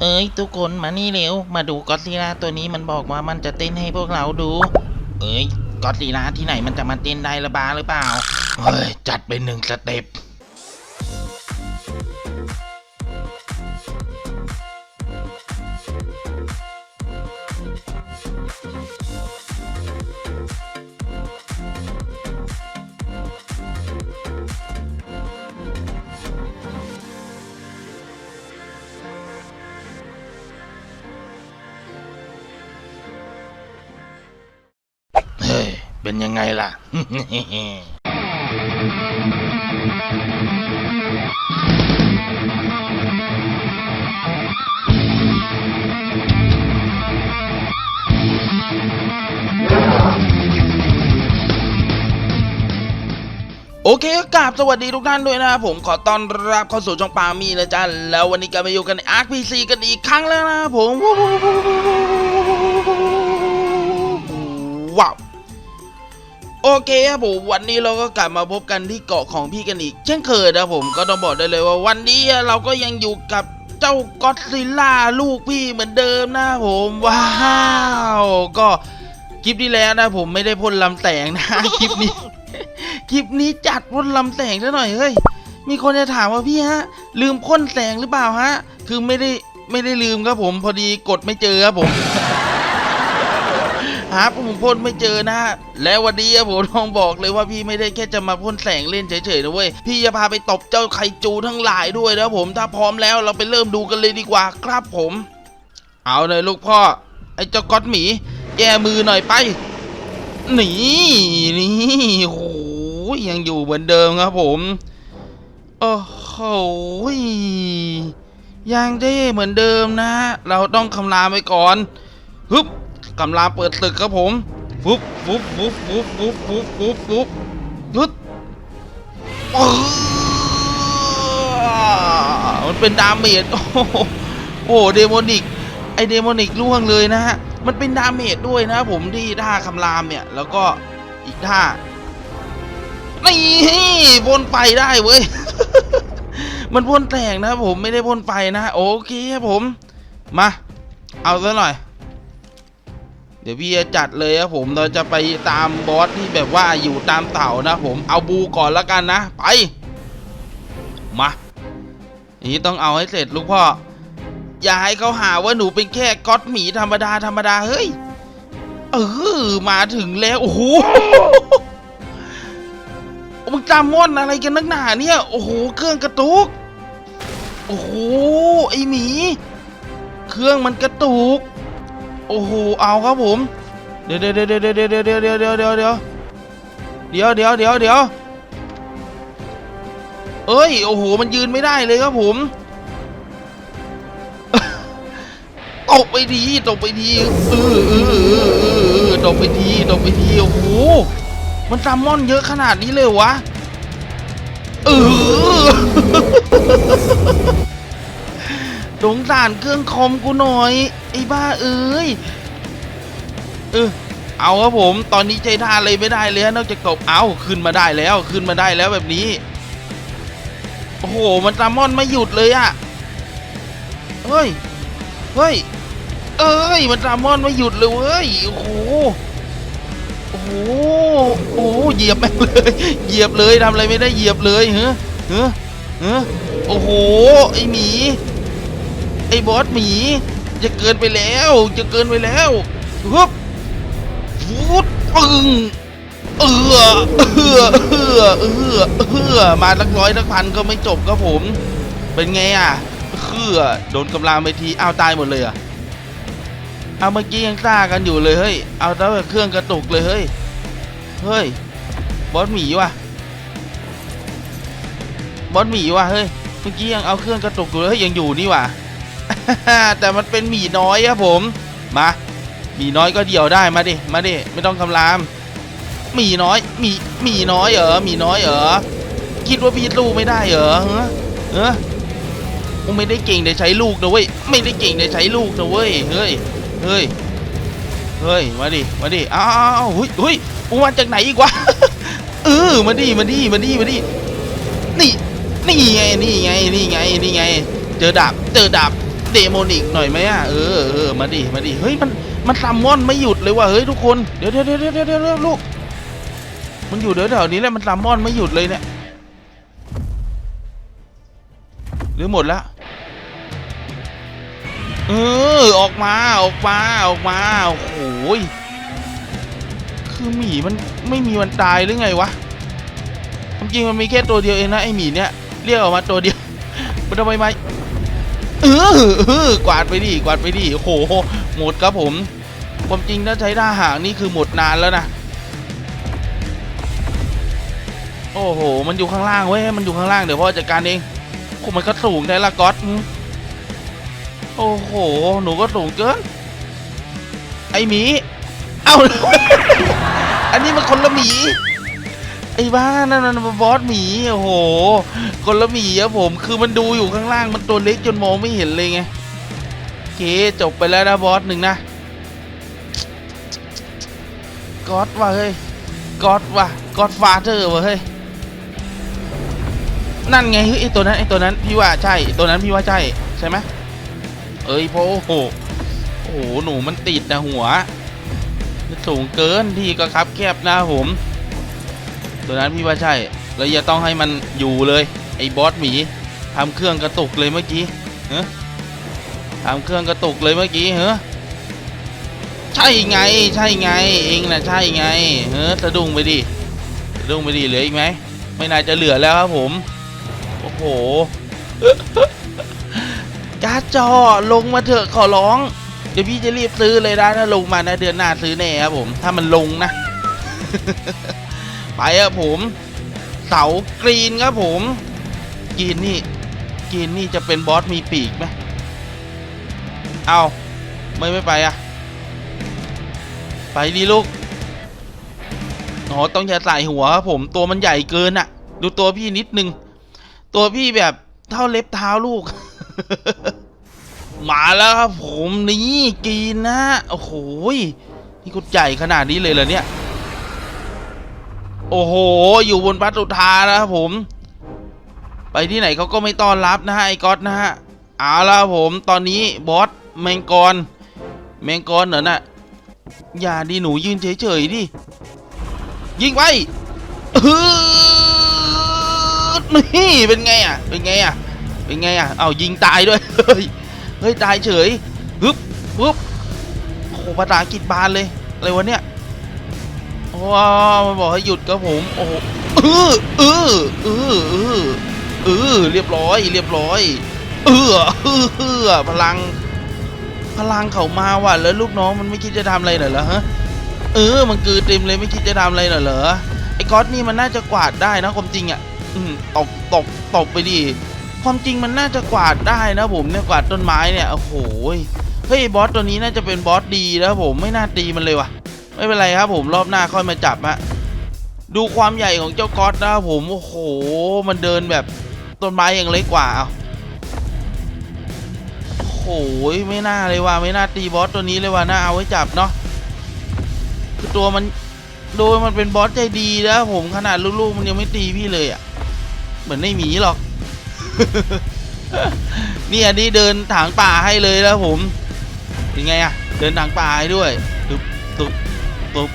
เอ้ยทุกคนมานี่เร็ว มาดูก็อดซิลล่าตัวนี้มันบอกว่ามันจะเต้นให้พวกเราดู เอ้ยก็อดซิลล่าที่ไหนมันจะมาเต้นได้ละบ้าหรือเปล่า เฮ้ยจัดไปหนึ่งสเต็ป เป็นยังไงล่ะ โอเคก็กราบสวัสดีทุกท่านด้วยนะครับผมขอต้อนรับเข้าสู่ช่องปามีนะจ๊ะ แล้ววันนี้ก็มาอยู่กันใน Arc PC กันอีกครั้งแล้วนะครับผม ว้าว โอเคครับผมวันนี้เราก็กลับมาพบกันที่เกาะของพี่กันอีก เช่นเคยนะผมก็ต้องบอกได้เลยว่าวันนี้เราก็ยังอยู่กับเจ้าก็อดซิลล่าลูกพี่เหมือนเดิมนะผมว้าวก็คลิปที่แล้วนะผมไม่ได้พ่นลำแสงนะคลิปนี้คลิปนี้จัดพ่นลำแสงซะหน่อยเฮ้ยมีคนจะถามว่าพี่ฮะ ลืมพ่นแสงหรือเปล่าฮะ คือไม่ได้ไม่ได้ลืมครับผม พอดีกดไม่เจอครับผม หาผมพ่นไม่เจอนะฮะและวันนี้ผมต้องบอกเลยว่าพี่ไม่ได้แค่จะมาพ่นแสงเล่นเฉยๆนะเว้ยพี่จะพาไปตบเจ้าไคจูทั้งหลายด้วยนะผมถ้าพร้อมแล้วเราไปเริ่มดูกันเลยดีกว่าครับผม เอาเลยลูกพ่อไอ้เจ้าก๊อตหมีแก้มือหน่อยไปหนีนี่โอ้ยยังอยู่เหมือนเดิมครับผมโอ้โหยังได้เหมือนเดิมนะ เราต้องคำรามไปก่อนฮึบ คำรามเปิดตึกครับผมฟุบฟุบฟุบฟุบฟุบฟุบฟุบฟุบฮึดมันเป็นดาเมจ โอ้โหโอ้เดโมนิก ไอเดโมนิกล่วงเลยนะฮะ มันเป็นดาเมจด้วยนะผมที่ท่าคำรามเนี่ย แล้วก็อีกท่านี่พ่นไฟได้เว้ย มันพ่นแตกนะผมไม่ได้พ่นไฟนะ โอเคครับผม มา เอาซะหน่อย เดี๋ยวพี่จะจัดเลยครับผมเราจะไปตามบอสที่แบบว่าอยู่ตามเต่านะผมเอาบูก่อนล้วกันนะ ไป มาอย่างนี้ต้องเอาให้เสร็จลูกพ่อ อย่าให้เขาหาว่าหนูเป็นแค่ก๊อตหมีธรรมดาธรรมดาเฮ้ย เออมาถึงแล้ว โอ้โหมึงจำม่อนอะไรกันนักหนาเนี่ย โอ้โห เครื่องกระตุก โอ้โห ไอหมี เครื่องมันกระตุก โอ้โหเอาครับผม เดี๋ยวเดี๋ยวเดี๋ยวเดี๋ยวเดี๋ยวเดี๋ยวเดี๋ยวเดี๋ยวเดี๋ยวเดี๋ยวเดี๋ยวเดี๋ยวเดี๋ยวเดี๋ยวเอ้ยโอ้โหมันยืนไม่ได้เลยครับผมตกไปทีตกไปทีเออเออเออเออตกไปทีตกไปทีโอ้โหมันซัมมอนเยอะขนาดนี้เลยวะเออ สงสารเครื่องคอมกูหน่อย ไอ้บ้าเอ้ยเออเอาครับผม ตอนนี้ใจท่าเลยไม่ได้เลยนอกจากตบเอาขึ้นมาได้แล้วขึ้นมาได้แล้วแบบนี้ โอ้โห มันซัมมอนไม่หยุดเลยอะเฮ้ย เฮ้ย เอ้ย มันซัมมอนไม่หยุดเลยเว้ย โอ้โห โอ้โห โอ้เหยียบแม่งเลย เหยียบเลยทำอะไรไม่ได้เหยียบเลยเฮ้อเฮ้อเฮ้อโอ้โห ไอหมี ไอ้บอสหมีจะเกินไปแล้วจะเกินไปแล้วฮึบฟูดปึงเออเออเออเออเออมาลักร้อยลักพันก็ไม่จบครับผม เป็นไงอะคือโดนกำลังไปทีอ้าวตายหมดเลยอะเอาเมื่อกี้ยังซ่ากันอยู่เลยเฮ้ยเอาแต่เครื่องกระตุกเลยเฮ้ยเฮ้ยบอสหมีว่ะบอสหมีว่ะเฮ้ยเมื่อกี้ยังเอาเครื่องกระตุกอยู่เลยเฮ้ยยังอยู่นี่ว่ะ แต่มันเป็นหมีน้อยครับผม มาหมีน้อยก็เดี่ยวได้มาดิมาดิไม่ต้องคำรามหมีน้อยหมีหมีน้อยเหรอหมีน้อยเหรอคิดว่าพี่สู้ไม่ได้เหรอเฮ้เฮ้กูไม่ได้เก่งแต่ใช้ลูกนะเว้ยไม่ได้เก่งแต่ใช้ลูกนะเว้ยเฮ้ยเฮ้ยเฮ้ยมาดิมาดิอ้าวเฮ้ยเฮ้ยกูมาจากไหนอีกวะเออมาดิมาดิมาดิมาดินี่นี่ไงนี่ไงนี่ไงนี่ไง เจอดาบเจอดาบ เดโมนิกหน่อยไหมอะเออเออมาดิมาดิเฮ้ยมันมันซัมมอนไม่หยุดเลยว่ะเฮ้ยทุกคนเดี๋ยวเดี๋ยวเดี๋ยวเดี๋ยวเดี๋ยวลูกมันอยู่เดี๋ยวแถวนี้แหละมันซัมมอนไม่หยุดเลยเนี่ยหรือหมดล้วเออออกมาออกมาออกมาโอ้โหคือหมีมันไม่มีวันตายหรือไงวะจริงมันมีแค่ตัวเดียวเองนะไอหมีเนี่ยเรียกออกมาตัวเดียวมันทำไมไม่ เออเออกวาดไปดิกวาดไปดิโอ้โหหมดครับผมความจริงถ้าใช้ท่าหางนี่คือหมดนานแล้วนะโอ้โห มันอยู่ข้างล่างเว้ย มันอยู่ข้างล่างเดี๋ยวพ่อจัดการเองโอ้มันก็สูงได้ละก๊อตโอ้โห หนูก็สูงเกิน ไอหมี เอ้า อันนี้มันคนละหมี อ้บ้านั่นมันบอสหมีโอ้โหคนละหมีอะผมคือมันดูอยู่ข้างล่างมันตัวเล็กจนมองไม่เห็นเลยไงโอเคจบไปแล้วนะบอสหนึ่งนะก๊อตว่ะเฮ้ยก๊อตว่ะก๊อตฟาเธอร์ว่ะเฮ้ยนั่นไงเฮ้ยไอตัวนั้นไอตัวนั้นพี่ว่าใช่ตัวนั้นพี่ว่าใช่ใช่ไหมเอ้ยโพโอ้โหโอ้โหหนูมันติดนะหัวสูงเกินที่ก็ครับแคบนะผม ตัวนั้นพี่ว่าใช่แล้วอย่าต้องให้มันอยู่เลยไอ้บอสหมีทำเครื่องกระตุกเลยเมื่อกี้เฮ้ทำเครื่องกระตุกเลยเมื่อกี้เฮ้ใช่ไงใช่ไงเองนะใช่ไงเฮ้สะดุ้งไปดิสะดุ้งไปดิเหลืออีกไหมไม่น่าจะเหลือแล้วครับผมโอ้โหการ์ดจอลงมาเถอะขอร้อง เดี๋ยวพี่จะรีบซื้อเลยนะถ้าลงมานะเดือนหน้าซื้อแน่ครับผม ถ้ามันลงนะ ไปครับผม เสากรีนครับผมกรีนนี่กรีนนี่จะเป็นบอสมีปีกไหมเอาไม่ไม่ไปอะไปดิลูกอ๋อต้องอย่าใส่หัวครับผม ตัวมันใหญ่เกินอะดูตัวพี่นิดนึง ตัวพี่แบบเท่าเล็บเท้าลูก มาแล้วครับผมนี่กรีนนะ โอ้โหนี่กูใหญ่ขนาดนี้เลยเหรอเนี่ย โอ้โห อยู่บนพัตุธานะครับผม ไปที่ไหนเขาก็ไม่ต้อนรับนะฮะไอ้ก๊อตนะฮะเอาละผมตอนนี้บอสแมงกรแมงกรเหรอน่ะอย่าดิหนูยืนเฉยๆดิยิงไปฮึดนี่เป็นไงอะเป็นไงอะเป็นไงอะเอายิงตายด้วยเฮ้ยเฮ้ยตายเฉยฮึบฮึบโอ้ภาษาอังกฤษบานเลยอะไรวะเนี่ย ว้าวมันบอกให้หยุดครับผมโอ้โหเออเออเออเออเออเรียบร้อยเรียบร้อยเออเออเออพลัง พลังเขามาว่ะแล้วลูกน้องมันไม่คิดจะทำอะไรหน่อยเหรอฮะเออ มันกือเต็มเลยไม่คิดจะทำอะไรหน่อยเหรอไอ้ก๊อตนี่มันน่าจะกวาดได้นะความจริงอะอืมตบตบตบไปดิความจริงมันน่าจะกวาดได้นะผมเนี่ยกวาดต้นไม้เนี่ยโอ้โหเฮ้ยบอสตัวนี้น่าจะเป็นบอสดีนะผมไม่น่าตีมันเลยว่ะ ไม่เป็นไรครับผมรอบหน้าค่อยมาจับฮะดูความใหญ่ของเจ้าก๊อตนะครับผมโอ้โห มันเดินแบบต้นไม้ยังเล็กกว่าเอาโอ้โหไม่น่าเลยว่ะไม่น่าตีบอสตัวนี้เลยว่ะน่าเอาไว้จับเนาะคือตัวมันโดยมันเป็นบอสใจดีนะผมขนาดลูกๆมันยังไม่ตีพี่เลยอะ่ะ เหมือนไม่มีหรอก นี่อันนี้เดินถางป่าให้เลยแล้วผมยังไงอะ่ะ เดินถางป่าให้ด้วยตึบตึบ ปุ๊บ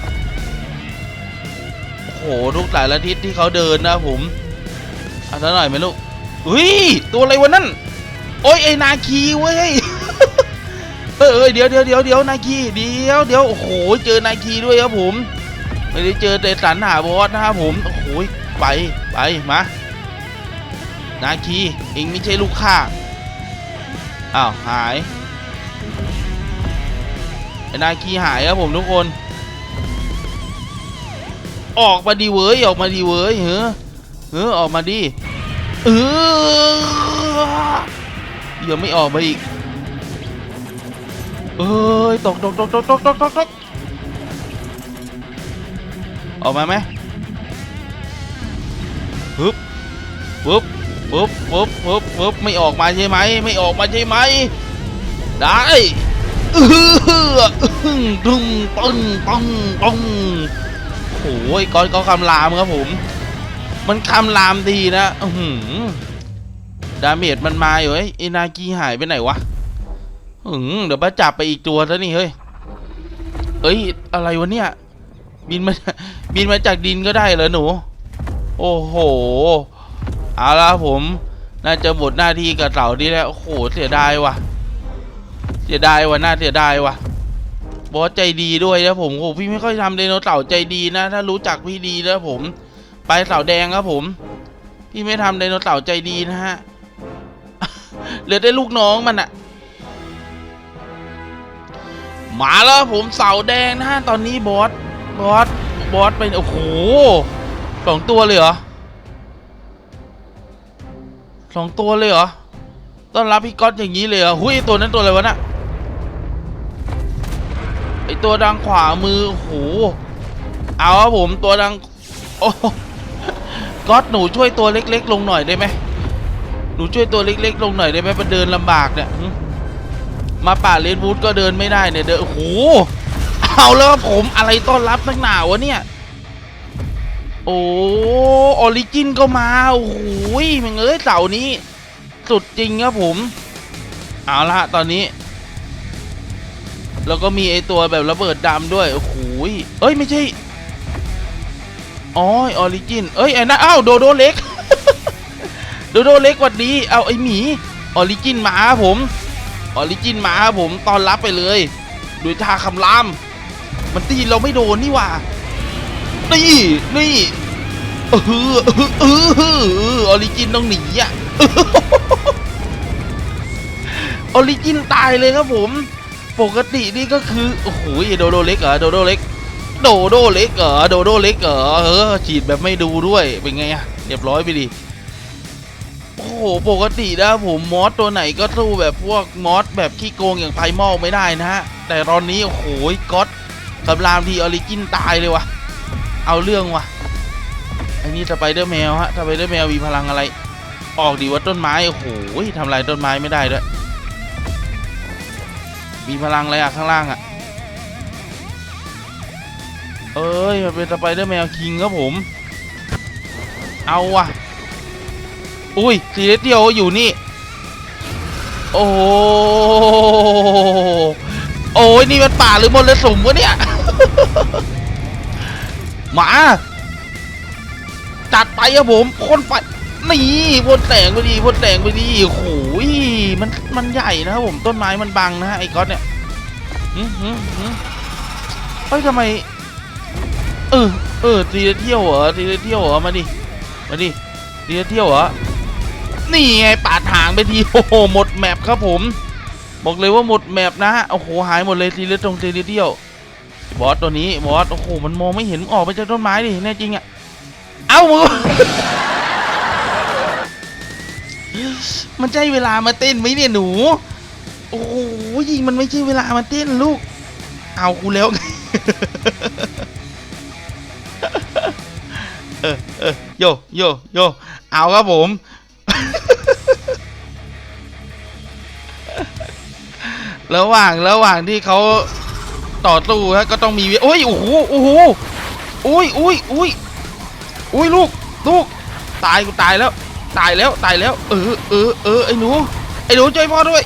โอ้โหทุกหลายละทิศที่เขาเดินนะผมเอาซะหน่อยไหมลูกอุ้ยตัวอะไรวะนั่นโอ้ยไอ้นาคีเว้ยเออเออเดี๋ยวเดี๋ยวเดี๋ยวเดี๋ยวนาคีเดี๋ยวเดี๋ยวโอ้โหเจอนาคีด้วยครับผมไม่ได้เจอแต่สันหาบอสนะครับผมโอ้โหไปไปมานาคีเองไม่ใช่ลูกข้าอ้าวหายไอ้นาคีหายครับผมทุกคน ออกมาดีเว้ยออกมาดีเว้ยเฮ้อเฮ้อออกมาดิเออยังไม่ออกมาอีกเอ้ยตกตกตกตกตกตกตกตกออกมาไหมปึ๊บปึ๊บปึ๊บปึ๊บปึ๊บปึ๊บไม่ออกมาใช่ไหมไม่ออกมาใช่ไหมได้เออตึ้งตึ้งตึ้งตึ้ง โอ้ยก้อนก็คำรามครับผม มันคำรามดีนะอือหือดาเมจมันมาอยู่เอ้ยไอนากีหายไปไหนวะหึงเดี๋ยวป้าจับไปอีกตัวซะนี่เฮ้ยเอ้ยอะไรวะเนี่ย บินมาบินมาจากดินก็ได้เหรอหนู โอ้โหเอาละผม น่าจะหมดหน้าที่กับเสาร์นี้แล้วโอ้โหเสียดายว่ะ เสียดายว่ะน่าเสียดายว่ะ บอสใจดีด้วยนะผมโอ้โหพี่ไม่ค่อยทำไดโนเสาร์ใจดีนะ ถ้ารู้จักพี่ดีแล้วผม ไปเสาแดงครับผม พี่ไม่ทำไดโนเสาร์ใจดีนะฮะเหลือได้ลูกน้องมันอะมาแล้วผมเสาแดงนะฮะตอนนี้บอสบอสบอสเป็นโอ้โหสองตัวเลยเหรอสองตัวเลยเหรอต้อนรับพี่ก๊อตอย่างนี้เลยเหรอหุยตัวนั้นตัวอะไรวะน่ะ ไอตัวดังขวามือโอ้โหเอาครับผมตัวดัง โอ้ก๊อตหนูช่วยตัวเล็ก ๆ ลงหน่อยได้ไหมหนูช่วยตัวเล็ก ๆ ลงหน่อยได้ไหมมันเดินลำบากเนี่ยมาป่าเลนวูดก็เดินไม่ได้เนี่ยเดินโอ้โหเอาแล้วครับผมอะไรต้อนรับนักหนาวะเนี่ยโอ้ออริจินก็มาโอ้โหมึงเอ้ยเสานี้ สุดจริงครับผม เอาละตอนนี้ แล้วก็มีไอตัวแบบระเบิดดำด้วยโอ้โหเอ้ยไม่ใช่อ๋อออริจินเอ้ยไอ้นั่นอ้าวโดโดเล็ก โดโดเล็กหวัดดี เอาไอหมีออริจินมาครับผมออริจินมาครับผมตอนรับไปเลยด้วยท่าคำราม มันตีเราไม่โดนนี่ว่านี่นี่เออเออเออเออออริจินต้องหนีอะออริจินตายเลยครับผม ปกตินี่ก็คือโอ้โหโดโดเล็กเหรอโดโดเล็กโดโดเล็กเหรอโดโดเล็กเหรอเออฉีดแบบไม่ดูด้วยเป็นไงอะเรียบร้อยไปดิโอ้โหปกตินะผมมอสตัวไหนก็สู้แบบพวกมอสแบบขี้โกงอย่างไพมอลไม่ได้นะฮะแต่ตอนนี้โอ้โหก๊อตกำลามทีออริจินตายเลยวะเอาเรื่องวะไอันนี้สไปเดอร์แมวฮะสไปเดอร์แมวมีพลังอะไร ออกดีว่าต้นไม้โอ้โหทำลายต้นไม้ไม่ได้ด้วย มีพลังอะไรอะข้างล่างอะเอ้ยมันเป็นสไปเดอร์แมวคิงครับผม เอาวะอุ้ยสีเดียวอยู่นี่ โอ้โหโอ้ยนี่มันป่าหรือมลสุมวะเนี่ยหมา จัดไปครับผมพ่นไฟนี่พ่นแสงไปดีพ่นแสงไปดีโอ้โห มันมันใหญ่นะครับผมต้นไม้มันบังนะฮะไอ้ก๊อตเนี่ยหืมหืมหืมเฮ้ยทำไมเออเออตีเที่ยวเหรอตีเที่ยวเหรอมาดิมาดิตีเที่ยวเหรอนี่ไงปาดหางไปทีโอ้โหหมดแมปครับผม บอกเลยว่าหมดแมปนะฮะโอ้โหหายหมดเลยทีเละตรงทีเที่ยวบอสตัวนี้บอสโอ้โหมันมองไม่เห็นออกไปจากต้นไม้ดิแน่จริงอะเอ้ามึง มันใช่เวลามาเต้นไหมเนี่ยหนู โอ้โหยิงมันไม่ใช่เวลามาเต้นลูก เอากูแล้วเออเออโยโยโยเอาครับผมระหว่างระหว่างที่เขาต่อสู้ฮะก็ต้องมีโอ้ยโอ้โหโอ้โหอุ้ยโอ้ยอุ้ยอุ้ยลูกลูกตายกูตายแล้ว ตายแล้วตายแล้ว เออเออเออไอ้หนูไอ้หนูช่วยพ่อด้วย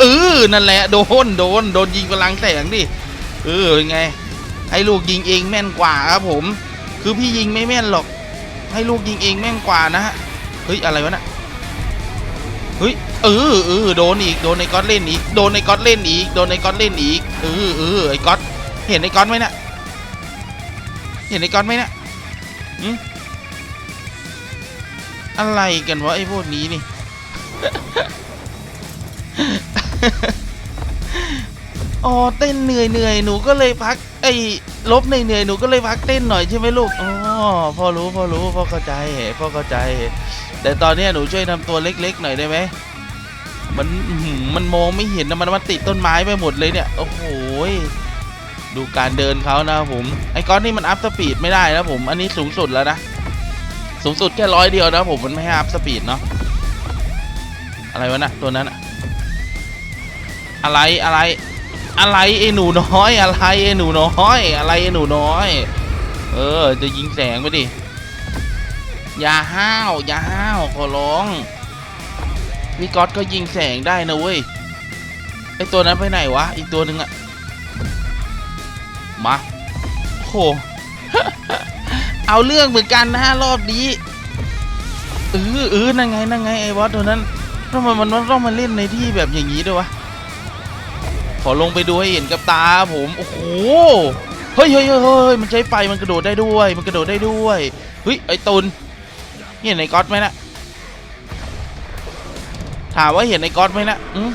เออนั่นแหละโดนโดนโดนยิงพลังแสงดิเออไง ให้ลูกยิงเองแม่นกว่าครับผม คือพี่ยิงไม่แม่นหรอก ให้ลูกยิงเองแม่นกว่านะฮะเฮ้ยอะไรวะน่ะเฮ้ยเออเออโดนอีกโดนไอ้ก๊อตเล่นอีกโดนไอ้ก๊อตเล่นอีกโดนไอ้ก๊อตเล่นอีกเออเออไอ้ก๊อตเห็นไอ้ก๊อตไหมน่ะเห็นไอ้ก๊อตไหมน่ะหืม อะไรกันวะไอ้พวกนี้นี่ อ๋อเต้นเหนื่อยเหนื่อยหนูก็เลยพัก ไอ้ลบเหนื่อยเหนื่อยหนูก็เลยพักเต้นหน่อยใช่ไหมลูก อ๋อพ่อรู้พ่อรู้พ่อเข้าใจพ่อเข้าใจ แต่ตอนนี้หนูช่วยทำตัวเล็กๆหน่อยได้ไหมมันมันมองไม่เห็นนะมันมันติดต้นไม้ไปหมดเลยเนี่ย โอ้โหดูการเดินเขานะผม ไอ้ก้อนนี่มันอัพสปีดไม่ได้นะผม อันนี้สูงสุดแล้วนะ สูงสุดแค่ร้อยเดียวนะผมมันไม่ให้อัพสปีดเนาะอะไรวะนะตัวนั้นอะอะไรอะไรอะไรไอ้หนูน้อยอะไรไอ้หนูน้อย อะไรไอ้หนูน้อย เออ จะยิงแสงไปดิอย่าห้าวอย่าห้าวขอร้องพี่ก๊อตก็ยิงแสงได้นะเว้ยไอตัวนั้นไปไหนวะอีกตัวหนึ่งอะมาโห เอาเรื่องเหมือนกันนะรอบนี้เออเออนั่นไงนั่นไงไอ้บอสตัวนั้นทำไมมันต้องมาเล่นในที่แบบอย่างนี้ด้วยวะขอลงไปดูให้เห็นกับตาผมโอ้โหเฮ้ยเฮ้ยเฮ้ยเฮ้ยมันใช้ไฟมันกระโดดได้ด้วย มันกระโดดได้ด้วยเฮ้ยไอ้ตุนเห็นไอ้ก๊อตไหมนะถามว่าเห็นไอ้ก๊อตไหมนะอืม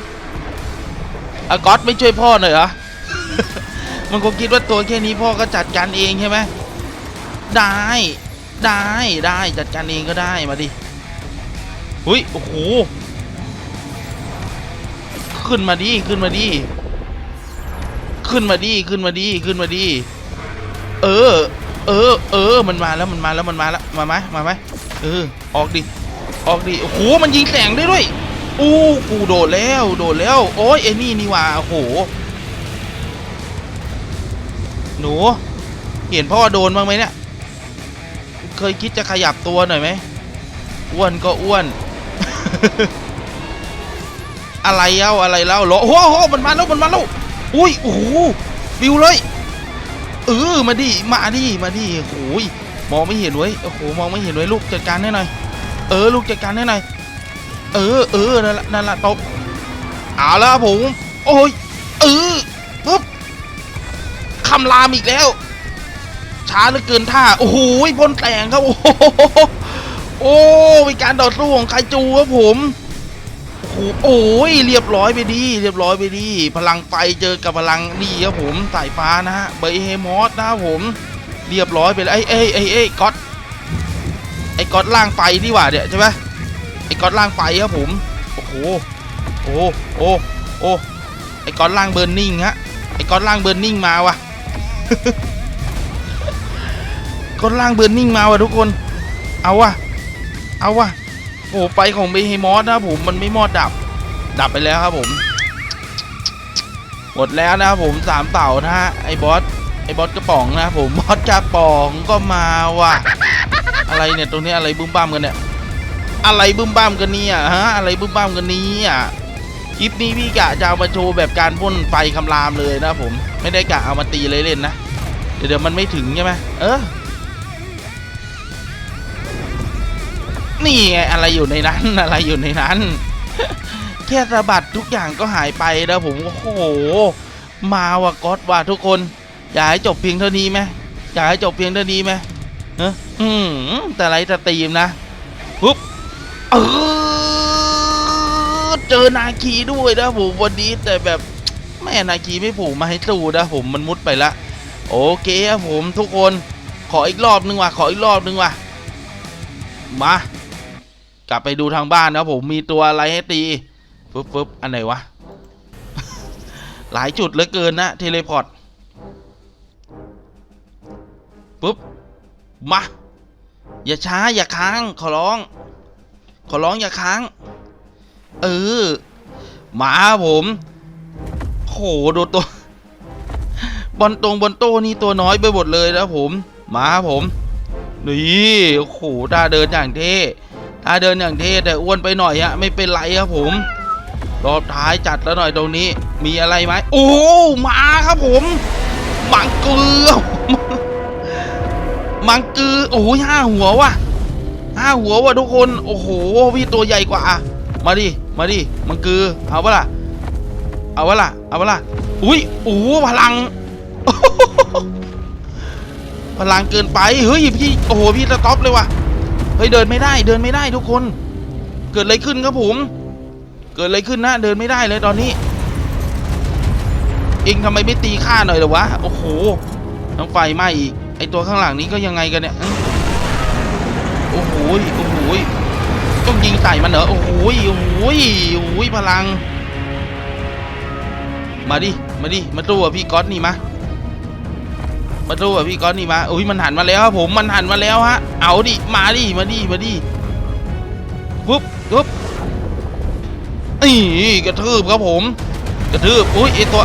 อะก๊อตไม่ช่วยพ่อหน่อยเหรอมันคงคิดว่าตัวแค่นี้พ่อก็จัดการเองใช่ไหม ได้ ได้ได้จัดการเองก็ได้มาดิหุยโอ้โหขึ้นมาดิขึ้นมาดิขึ้นมาดิขึ้นมาดิขึ้นมาดิเออ เออ เออ มันมาแล้วมันมาแล้วมันมาแล้วมาไหมมาไหมเออ ออกดิออกดิโอ้โหมันยิงแสงได้ด้วยอู้กูโดดแล้วโดดแล้วโอ้ยไอ้นี่นี่ว่าโอ้โหหนู เห็นพ่อโดนบ้างไหมเนี่ย เคยคิดจะขยับตัวหน่อยไหมอ้วนก็อ้วน อะไรเล่าอะไรเล่าเหรอโอ้โหมันมาแล้วมันมาแล้วอุ้ยโอ้โหวิวเลยเออมาดิมาดิมาดิโอ้ยมองไม่เห็นเว้ยโอ้โหมองไม่เห็นเว้ยลูกจัดการให้หน่อยเออลูกจัดการให้หน่อยเออเออนั่นละนั่นแหละตบเอาแล้วผมโอ้ยเออปุ๊บคำรามอีกแล้ว ช้าเหลือเกินท่า โอ้โหพ่นแตงครับ โอ้โหโอ้มีการต่อสู้ของไคจูครับผมโอ้โหโอ้ยเรียบร้อยไปดี เรียบร้อยไปดี พลังไฟเจอกับพลังนี่ครับผมสายฟ้านะฮะเบย์เฮมอสนะครับผม เรียบร้อยไปแล้วไอ้ไอ้ไอ้ไอ้ก๊อตไอ้ก๊อตล่างไฟนี่หว่าเนี่ยใช่ไหมไอ้ก๊อตล่างไฟครับผมโอ้โหโอ้โอ้โอ้ไอ้ก๊อตล่างเบิร์นนิ่งฮะไอ้ก๊อตล่างเบิร์นนิ่งมาว่ะ ก๊อตล่างเบิร์นนิ่งมาว่ะทุกคน เอาวะเอาวะโอ้ไฟของเบเฮมอสนะผมมันไม่มอดดับ ดับไปแล้วครับผม หมดแล้วนะครับผมสามเต่านะฮะไอ้บอสไอ้บอสกระป๋องนะผมบอสกระป๋องก็มาว่ะอะไรเนี่ยตรงนี้อะไรบึ้มบ้ามกันเนี่ยอะไรบึ้มบ้ามกันเนี่ยฮะอะไรบึ้มบ้ามกันนี้อะคลิปนี้พี่กะจะเอามาโชว์แบบการพ่นไฟคำรามเลยนะผมไม่ได้กะเอามาตีเลยเล่นนะเดี๋ยวเดี๋ยวมันไม่ถึงใช่ไหมเออ นี่อะไรอยู่ในนั้นอะไรอยู่ในนั้น แค่สะบัดทุกอย่างก็หายไปแล้วผมโอ้โห มาว่ะก๊อตว่ะทุกคน อยากให้จบเพียงเท่านี้ไหมอยากให้จบเพียงเท่านี้ไหมเอออืมแต่ไรจะตีมนะปุ๊บเออเจอนาคีด้วยนะผมวันนี้แต่แบบแม่นาคีไม่ผูกมาให้สู้นะผมมันมุดไปละโอเคครับผมทุกคนขออีกรอบนึงว่ะขออีกรอบนึงว่ะมา กลับไปดูทางบ้านนะผมมีตัวอะไรให้ตีปึ๊บปึ๊บอันไหนวะ หลายจุดเหลือเกินนะเทเลพอร์ตปึ๊บมา อย่าช้าอย่าค้าง ขอร้อง ขอร้องอย่าค้าง เออมาผมโหโดนตัวบอลตรงบอลโต้นี่ตัวน้อยไปหมดเลยนะผม มาผม นี่โหตาเดินอย่างเท่ ถ้าเดินอย่างเท่แต่อ้วนไปหน่อยฮะไม่เป็นไรครับผม รอบท้ายจัดแล้วหน่อยตรงนี้ มีอะไรไหมโอ้มาครับผมมังเกลือมังกือโอ้ยห้าหัวว่ะห้าหัวว่ะทุกคน โอ้โหพี่ตัวใหญ่กว่ามาดิมาดิมังกือเอาปะล่ะเอาปะล่ะเอาปะล่ะอุ้ยโอ้พลังพลังเกินไป เฮ้ยพี่ โอ้โห พี่สต็อปเลยว่ะ เฮ้ยเดินไม่ได้ เดินไม่ได้ทุกคน เกิดอะไรขึ้นครับผม เกิดอะไรขึ้นนะเดินไม่ได้เลยตอนนี้ เองทำไมไม่ตีข้าหน่อยเหรอวะโอ้โหน้องไฟไหม้อีกไอตัวข้างหลังนี้ก็ยังไงกันเนี่ยโอ้โหโอ้โหต้องยิงใส่มันเหรอโอ้โหโอ้โหโอ้โหพลัง มาดิมาดิมาตู้กับพี่ก๊อตนี่มา มาตู้กับพี่ก๊อตนี่มาโอ้ยมันหันมาแล้วครับผมมันหันมาแล้วฮะเอาดิมาดิมาดิมาดิปุ๊บปุ๊บนี่กระทืบครับผม กระทืบอุ้ยไอตัว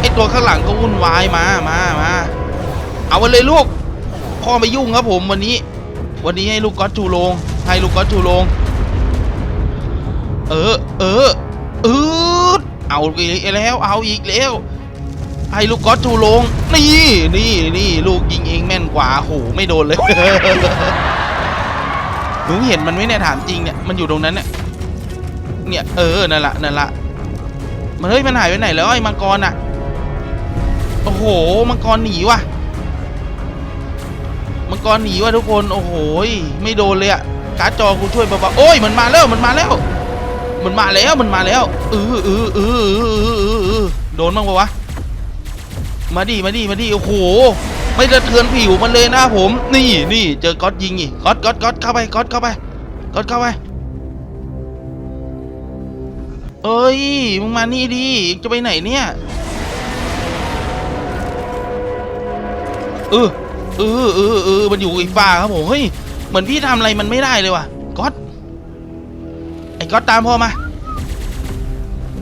ไอตัวข้างหลังก็วุ่นวายมามามาเอาไปเลยลูกพ่อไม่ยุ่งครับผมวันนี้ วันนี้ให้ลูกก๊อตชูโรงให้ลูกก๊อตชูโรงเออเออเอืดเอาอีกแล้ว เอาอีกแล้ว ให้ลูกก๊อตชูลง นี่นี่นี่ลูกยิงเองแม่นกว่าโหไม่โดนเลยหนูเห็นมันไหม่เนี่ยถามจริงเนี่ยมันอยู่ตรงนั้นเนี่ยเนี่ยเออนั่นละนั่นละมันเฮ้ยมันหายไปไหนแล้วไอ้มังกรอะโอ้โหมังกรหนีว่ะมังกรหนีว่ะทุกคนโอ้โหยไม่โดนเลยอะการ์ดจอกูช่วยเบาๆโอ้ยมันมาแล้วมันมาแล้ว มันมาแล้วมันมาแล้วเออเออเออเออเออเออเออโดนบ้างปะวะ มาดิมาดิมาดิโอ้โห ไม่สะเทือนผิวมันเลยนะผม นี่นี่เจอก๊อตยิงอีกก๊อตก๊อตก๊อตเข้าไปก๊อตเข้าไปก๊อตเข้าไป เอ้ยมึงมานี่ดิจะไปไหนเนี่ยเออเออเออเออมันอยู่อีกฝ่าครับผมเฮ้ยเหมือนพี่ทำอะไรมันไม่ได้เลยว่ะก๊อตไอ้ก๊อตตามพ่อมา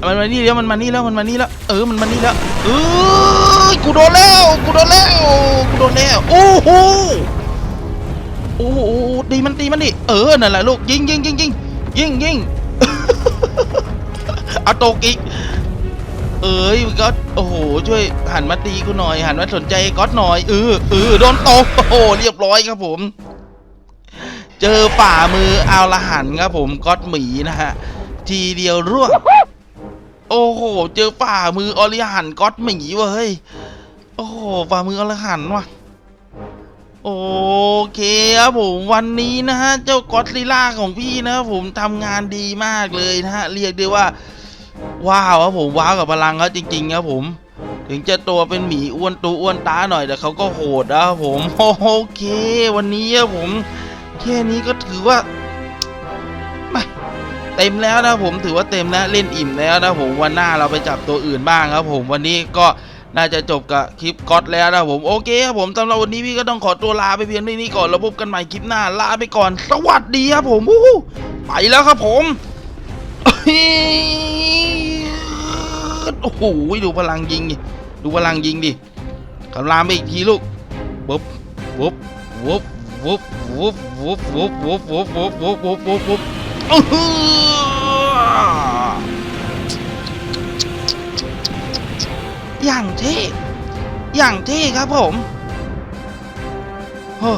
มันมานี่แล้วมันมานี่แล้วมันมานี่แล้ว เออมันมานี่แล้ว เออกูโดนแล้ว กูโดนแล้ว กูโดนแล้ว โอ้โห โอ้โหตีมันตีมันดิ เออ นั่นแหละลูก ยิงยิงยิงยิงยิงยิงเอาตกอีก เอ้ยก็โอ้โห ช่วยหันมาตีกูหน่อย หันมาสนใจก๊อตหน่อย เออเออโดนตกโอ้โห เรียบร้อยครับผม เจอฝ่ามือเอาละหันครับผมก๊อตหมีนะฮะ ทีเดียวร่วง โอ้โห เจอฝ่ามืออริหันก๊อตหมีเว้ย โอ้โห ฝ่ามืออริหันว่ะ โอเคครับผมวันนี้นะฮะ เจ้าก็อดซิล่าของพี่นะครับผมทำงานดีมากเลยนะฮะ เรียกได้ว่า ว้าวครับผมว้าวกับพลังเขาจริงๆครับผมถึงจะตัวเป็นหมีอ้วนตูอ้วนตาหน่อยแต่เขาก็โหดนะครับผมโอเค วันนี้ครับผม แค่นี้ก็ถือว่า เต็มแล้วนะผมถือว่าเต็มแล้วเล่นอิ่มแล้วนะผมวันหน้าเราไปจับตัวอื่นบ้างครับผมวันนี้ก็น่าจะจบกับคลิปก๊อตแล้วนะผมโอเคครับผมสำหรับวันนี้พี่ก็ต้องขอตัวลาไปเพียงเท่านี้ก่อนแล้วพบกันใหม่คลิปหน้าลาไปก่อน สวัสดีครับผมไปแล้วครับผมโอ้โหดูพลังยิงดิดูพลังยิงดิคำรามไปอีกทีลูกวุบวุบวุบวุบวุบวุบวุบวุบวุบวุบวุบวุบวุบวุบ อื้อหืออย่างเท่อย่างเท่ครับผมโอ้